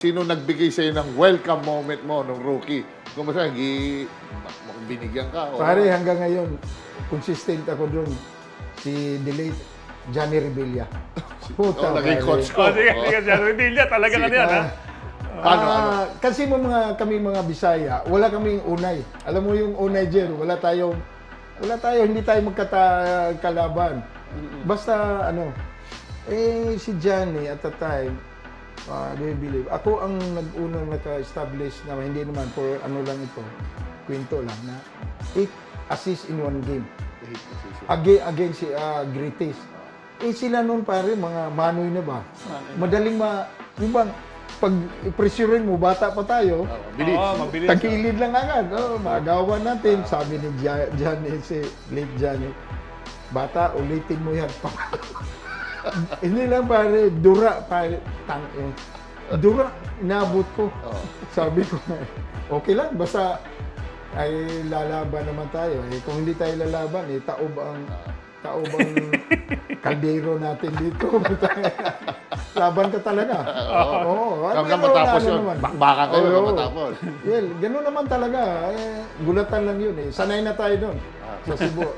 Sino nagbigay sa'yo ng welcome moment mo nung rookie? Kung basta, gi, binigyan ka. O, Pare, hanggang ngayon, consistent ako dun. Si Delate, Johnny Revilla. Puta, Oh, naging pare. coach ko. Oh, sige, John Revilla, talaga ano yan, ha? Paano, Ah, ano? Kasi mo mga kami mga Bisaya, wala kaming unay. Alam mo yung unay Jer, wala tayong wala tayo, hindi tayo magkakalaban. Basta ano, eh si Johnny at the time, uh, do you believe, ako ang nag-unang naka-establish na hindi naman for ano lang ito, kwento lang na 8 assists in one game. Again, again si uh, Gritis. Eh sila noon pare, mga manoy na ba? Madaling ma... Yung bang, pag pressurein mo, bata pa tayo, Oo, bilis. Oo, mabilis. tagilid lang agad. Oh, magawan natin. Sabi ni Johnny, si late Johnny, bata, ulitin mo yan. Hindi lang pare, dura pare, tang, eh. dura, inabot ko. Sabi ko, okay lang, basta ay lalaban naman tayo. Eh, kung hindi tayo lalaban, eh, taob ang taob ang kaldero natin dito. Laban ka talaga. Oo. Hanggang pero matapos ano yun. naman. Bakbakan kayo Oo. matapos. Well, ganun naman talaga. Eh, gulatan lang yun eh. Sanay na tayo doon sa Cebu.